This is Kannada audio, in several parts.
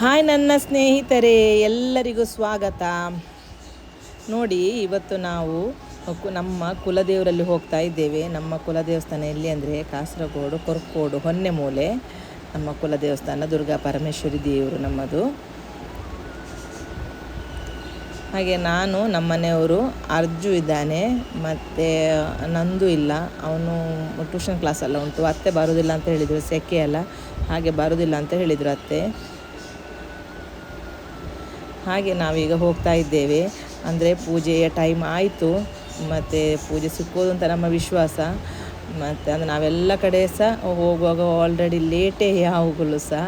ಹಾಯ್ ನನ್ನ ಸ್ನೇಹಿತರೆ, ಎಲ್ಲರಿಗೂ ಸ್ವಾಗತ. ನೋಡಿ, ಇವತ್ತು ನಾವು ನಮ್ಮ ಕುಲದೇವರಲ್ಲಿ ಹೋಗ್ತಾ ಇದ್ದೇವೆ. ನಮ್ಮ ಕುಲದೇವಸ್ಥಾನ ಎಲ್ಲಿ ಅಂದರೆ ಕಾಸರಗೋಡು, ಕೊರ್ಕೋಡು, ಹೊನ್ನೆಮೂಲೆ. ನಮ್ಮ ಕುಲದೇವಸ್ಥಾನ ದುರ್ಗಾ ಪರಮೇಶ್ವರಿ ದೇವರು ನಮ್ಮದು. ಹಾಗೆ ನಾನು ನಮ್ಮನೆಯವರು ಅರ್ಜು ಇದ್ದಾನೆ. ಮತ್ತು ನಂದು ಇಲ್ಲ. ಅವನು ಟ್ಯೂಷನ್ ಕ್ಲಾಸ್ ಎಲ್ಲ ಉಂಟು. ಅತ್ತೆ ಬರೋದಿಲ್ಲ ಅಂತ ಹೇಳಿದರು, ಸೆಕೆ ಅಲ್ಲ. ಹಾಗೆ ಬರೋದಿಲ್ಲ ಅಂತ ಹೇಳಿದರು ಅತ್ತೆ. ಹಾಗೆ ನಾವೀಗ ಹೋಗ್ತಾ ಇದ್ದೇವೆ. ಅಂದರೆ ಪೂಜೆಯ ಟೈಮ್ ಆಯಿತು. ಮತ್ತು ಪೂಜೆ ಸಿಕ್ಕೋದು ಅಂತ ನಮ್ಮ ವಿಶ್ವಾಸ. ಮತ್ತು ಅಂದರೆ ನಾವೆಲ್ಲ ಕಡೆ ಸಹ ಹೋಗುವಾಗ ಆಲ್ರೆಡಿ ಲೇಟೇ ಯಾವಾಗಲೂ ಸಹ.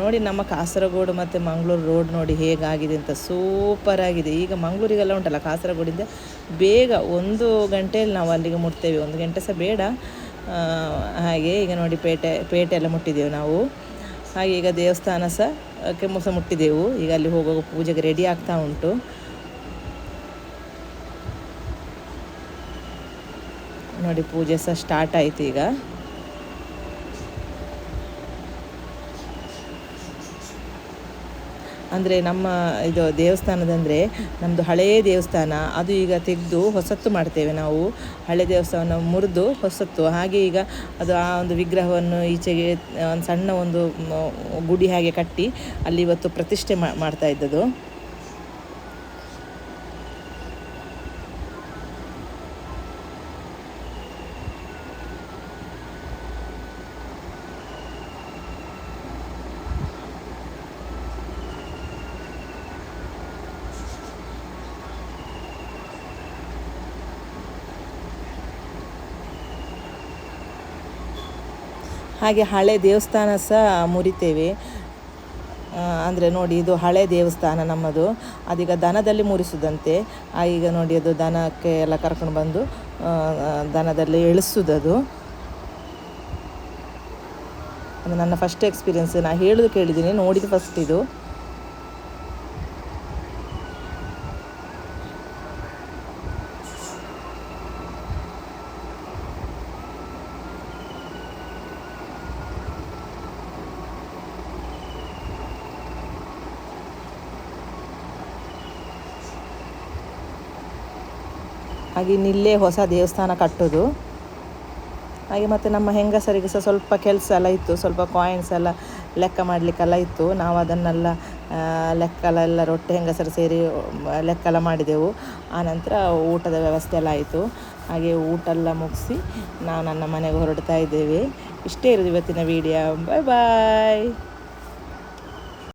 ನೋಡಿ ನಮ್ಮ ಕಾಸರಗೋಡು ಮತ್ತು ಮಂಗಳೂರು ರೋಡ್ ನೋಡಿ ಹೇಗಾಗಿದೆ ಅಂತ ಸೂಪರ್ ಆಗಿದೆ. ಈಗ ಮಂಗಳೂರಿಗೆಲ್ಲ ಉಂಟಲ್ಲ ಕಾಸರಗೋಡಿಂದ? ಬೇಗ ಒಂದು ಗಂಟೆಯಲ್ಲಿ ನಾವು ಅಲ್ಲಿಗೆ ಮುಟ್ತೇವೆ. ಒಂದು ಗಂಟೆ ಸಹ ಬೇಡ. ಹಾಗೆ ಈಗ ನೋಡಿ ಪೇಟೆ ಪೇಟೆ ಎಲ್ಲ ಮುಟ್ಟಿದ್ದೇವೆ ನಾವು. ಹಾಗೆ ಈಗ ದೇವಸ್ಥಾನ ಸಹ ಕೆಮ್ಮು ಸಹ ಮುಟ್ಟಿದೆವು. ಈಗ ಅಲ್ಲಿ ಹೋಗುವಾಗ ಪೂಜೆಗೆ ರೆಡಿ ಆಗ್ತಾ ಉಂಟು. ನೋಡಿ ಪೂಜೆ ಸಹ ಸ್ಟಾರ್ಟ್ ಆಯಿತು ಈಗ. ಅಂದರೆ ನಮ್ಮ ಇದು ದೇವಸ್ಥಾನದಂದರೆ ನಮ್ಮದು ಹಳೆಯ ದೇವಸ್ಥಾನ, ಅದು ಈಗ ತೆಗೆದು ಹೊಸತ್ತು ಮಾಡ್ತೇವೆ ನಾವು. ಹಳೆ ದೇವಸ್ಥಾನ ಮುರಿದು ಹೊಸತ್ತು. ಹಾಗೆ ಈಗ ಅದು ಆ ಒಂದು ವಿಗ್ರಹವನ್ನು ಈಚೆಗೆ ಒಂದು ಸಣ್ಣ ಒಂದು ಗುಡಿ ಹಾಗೆ ಕಟ್ಟಿ ಅಲ್ಲಿ ಇವತ್ತು ಪ್ರತಿಷ್ಠೆ ಮಾಡ್ತಾ ಇದ್ದದ್ದು. ಹಾಗೆ ಹಳೆ ದೇವಸ್ಥಾನ ಸಹ ಮುರಿತೇವೆ. ಅಂದರೆ ನೋಡಿ, ಇದು ಹಳೆ ದೇವಸ್ಥಾನ ನಮ್ಮದು. ಅದೀಗ ದನದಲ್ಲಿ ಮುರಿಸುದಂತೆ. ಈಗ ನೋಡಿ, ಅದು ದನಕ್ಕೆ ಎಲ್ಲ ಕರ್ಕೊಂಡು ಬಂದು ದನದಲ್ಲಿ ಇಳಿಸುವುದದು ಅದು ನನ್ನ ಫಸ್ಟ್ ಎಕ್ಸ್ಪೀರಿಯನ್ಸ್ ನಾನು ಹೇಳೋದು ಕೇಳಿದ್ದೀನಿ, ನೋಡಿದ್ದು ಫಸ್ಟ್ ಇದು. ಹಾಗೆ ಇನ್ನಿಲ್ಲೇ ಹೊಸ ದೇವಸ್ಥಾನ ಕಟ್ಟೋದು. ಹಾಗೆ ಮತ್ತು ನಮ್ಮ ಹೆಂಗಸರಿಗೆ ಸಹ ಸ್ವಲ್ಪ ಕೆಲಸ ಎಲ್ಲ ಇತ್ತು, ಸ್ವಲ್ಪ ಕಾಯಿನ್ಸ್ ಎಲ್ಲ ಲೆಕ್ಕ ಮಾಡಲಿಕ್ಕೆಲ್ಲ ಇತ್ತು. ನಾವು ಅದನ್ನೆಲ್ಲ ಲೆಕ್ಕಲೆಲ್ಲ ರೊಟ್ಟಿ ಹೆಂಗಸರು ಸೇರಿ, ಲೆಕ್ಕಲ್ಲ ಮಾಡಿದೆವು. ಆನಂತರ ಊಟದ ವ್ಯವಸ್ಥೆ ಎಲ್ಲ ಆಯಿತು. ಹಾಗೆ ಊಟ ಎಲ್ಲ ಮುಗಿಸಿ ನಾವು ನನ್ನ ಮನೆಗೆ ಹೊರಡ್ತಾ ಇದ್ದೇವೆ. ಇಷ್ಟೇ ಇರೋದು ಇವತ್ತಿನ ವಿಡಿಯೋ ಬಾಯ್ ಬಾಯ್